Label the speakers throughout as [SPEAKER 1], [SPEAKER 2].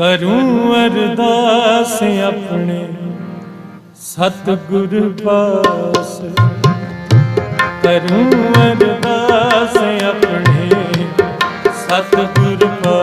[SPEAKER 1] ਕਰੂੰ ਅਰਦਾਸ ਆਪਣੇ ਸਤਿਗੁਰ ਪਾਸ। ਕਰੂੰ ਅਰਦਾਸ ਆਪਣੇ ਸਤਿਗੁਰ ਪਾਸ।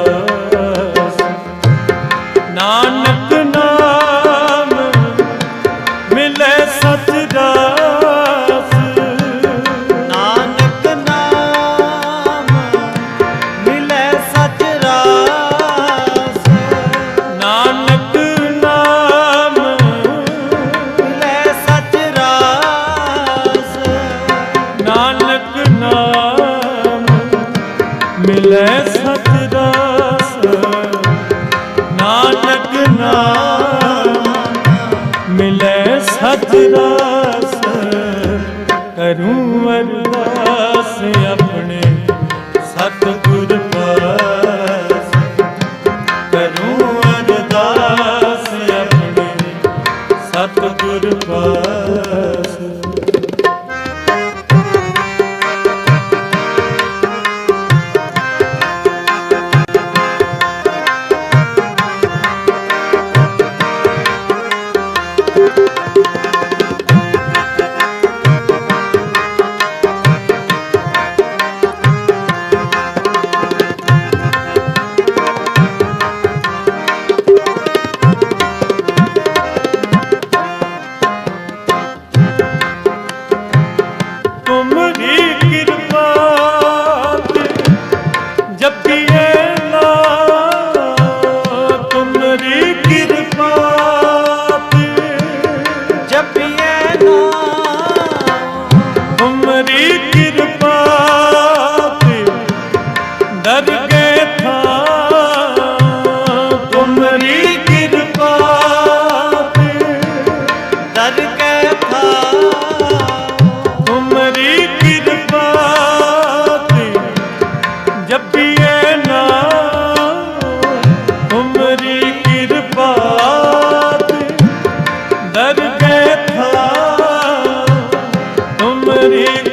[SPEAKER 1] Let's. You.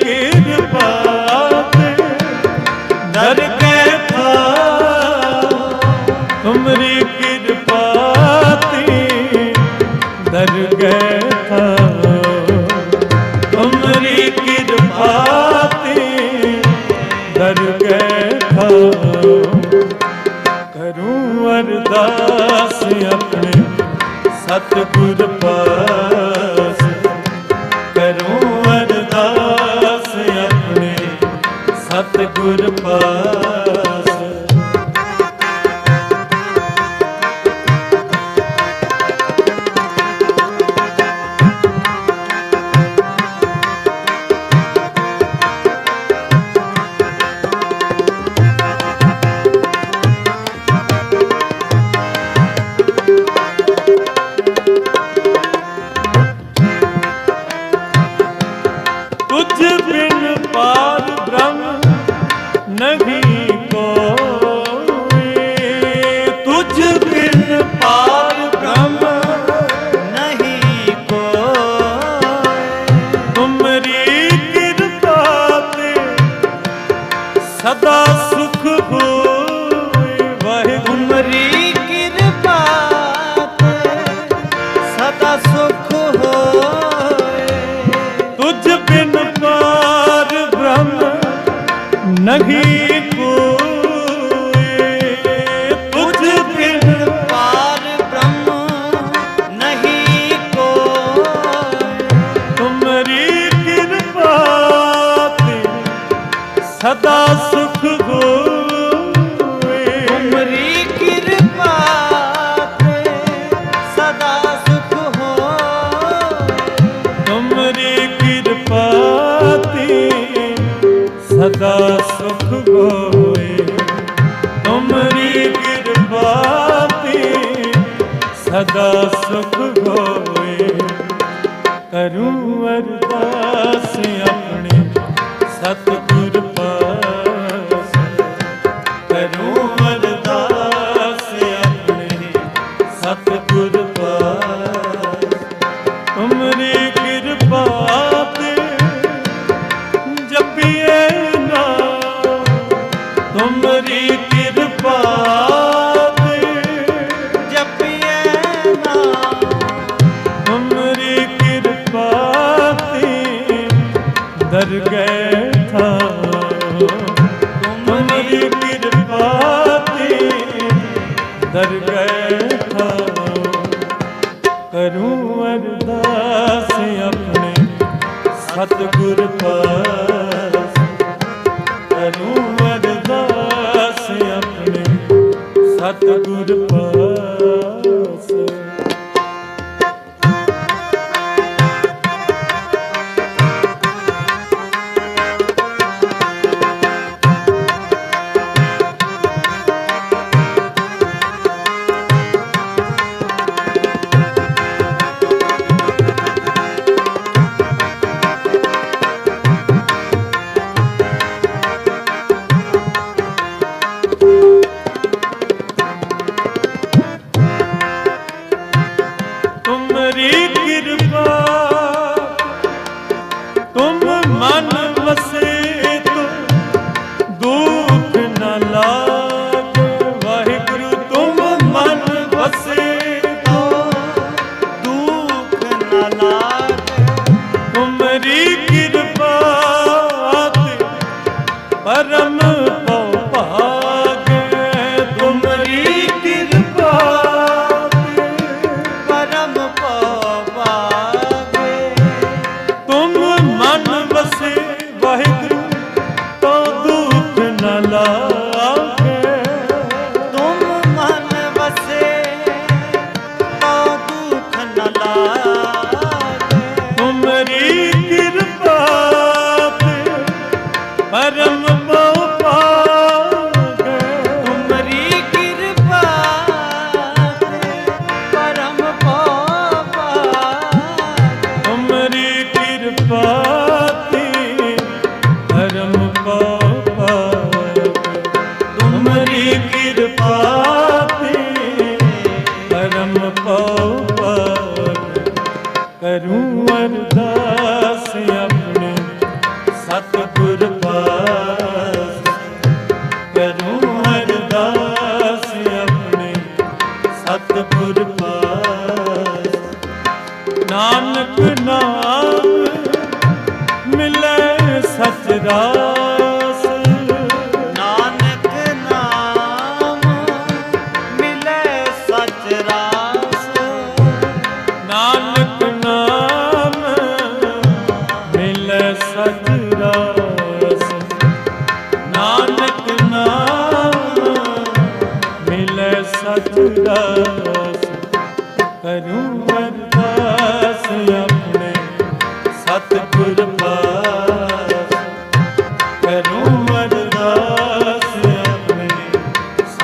[SPEAKER 1] ਸਭਾ ਸਦਾ ਸੁਖ ਹੋਵੇ
[SPEAKER 2] ਅਮਰੀ ਕਿਰਪਾ ਤੇ ਸਦਾ ਸੁਖ ਹੋਵੇ।
[SPEAKER 1] ਤੁਮਰੀ ਕਿਰਪਾ ਤੇ ਸਦਾ ਸੁਖ ਹੋਵੇ
[SPEAKER 2] ਤੁਮਰੀ ਕਿਰਪਾ ਤੇ ਸਦਾ ਸੁਖ
[SPEAKER 1] ਹੋਵੇ ਕਰੂ ਅਰਦਾਸ ਸਤਿਗੁਰ ਪਾਸ ਅਨੁਵਰ ਦਾਸ ਆਪਣੇ ਸਤਿਗੁਰ ਪਾਸ। ਮਿਲੇ ਸਚ ਰਾਹ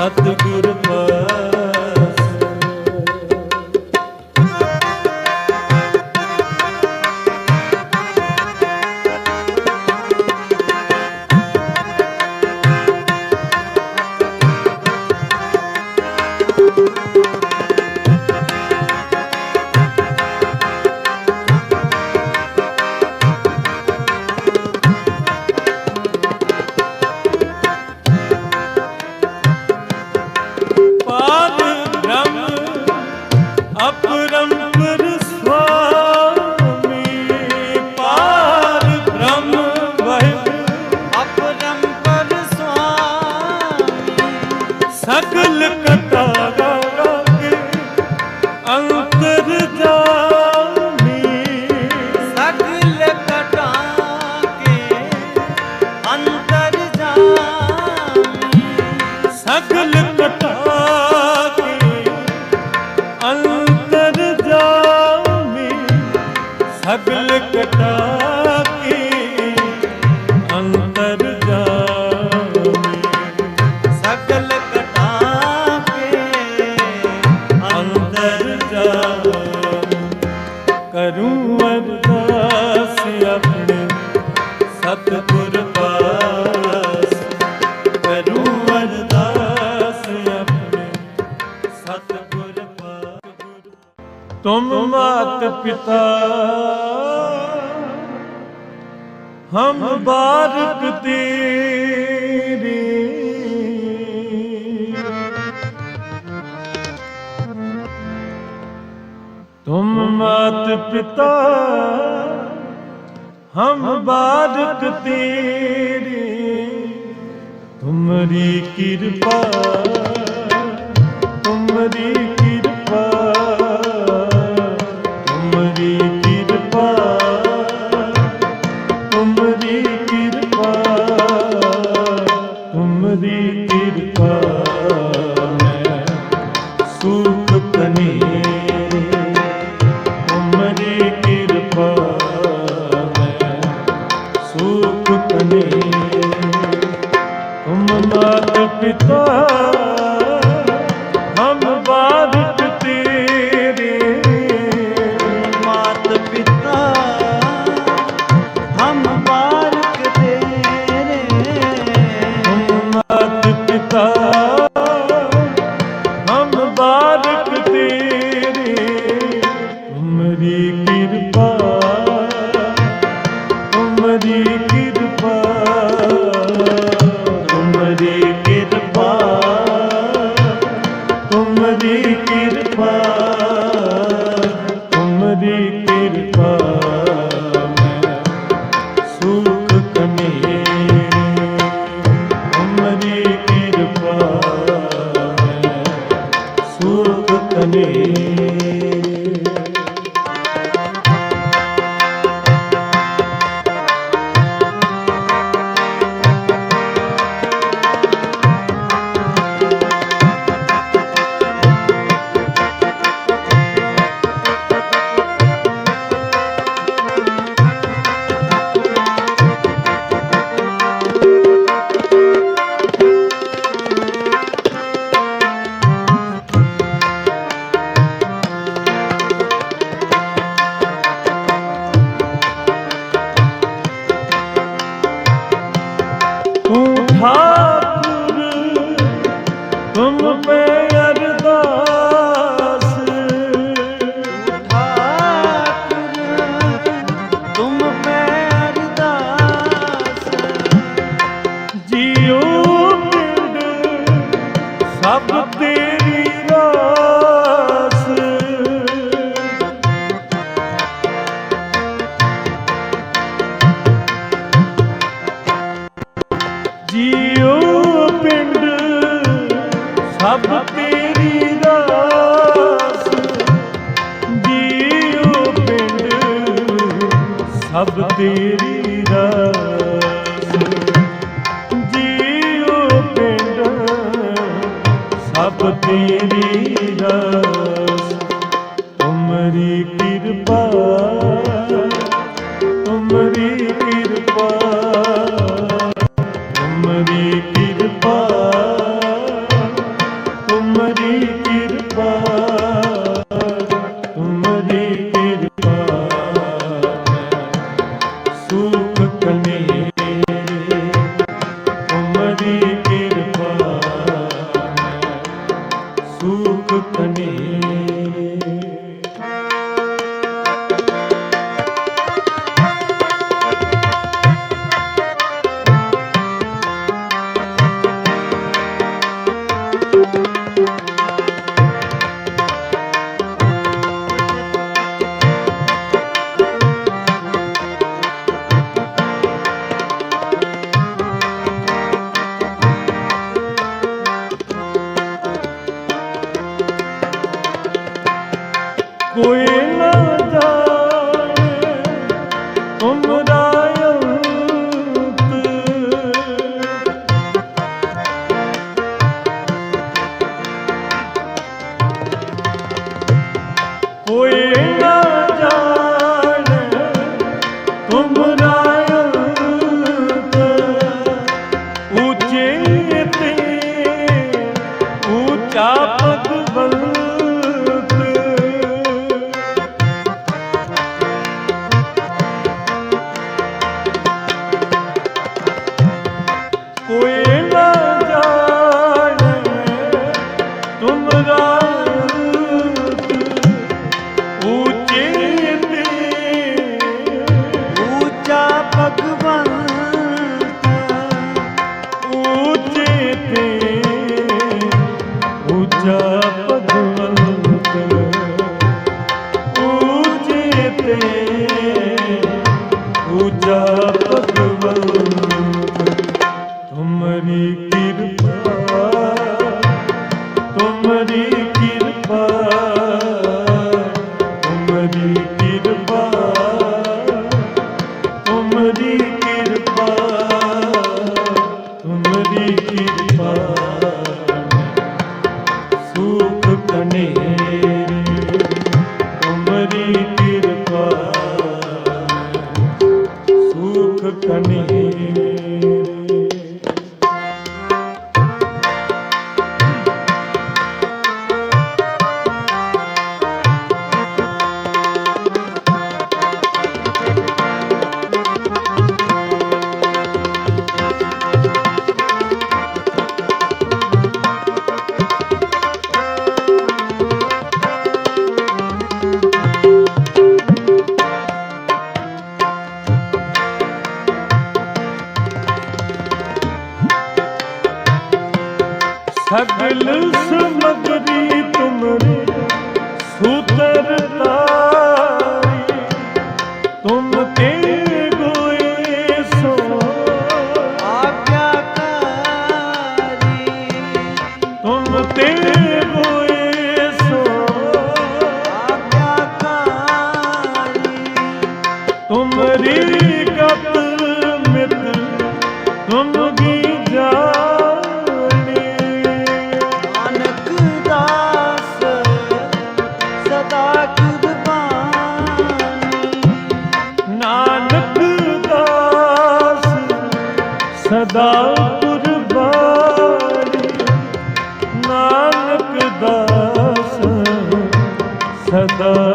[SPEAKER 1] ਸਤਿਗੁਰ ਪਰ ਨਾਨਕ ਤੇਰੇ ਤੁਮ ਮਾਤ ਪਿਤਾ ਹਮ ਬਾਦਕ ਤੇਰੇ। ਤੁਮਰੀ ਕਿਰਪਾ ਤੁਮਰੀ ਸਭ ਸੁਖ Muhammadi ਸਦਾ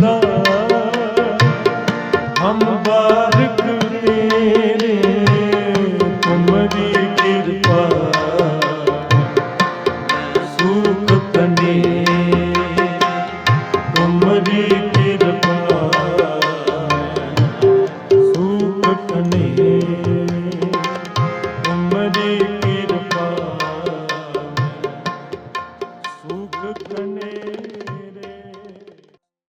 [SPEAKER 3] ਮਾਤ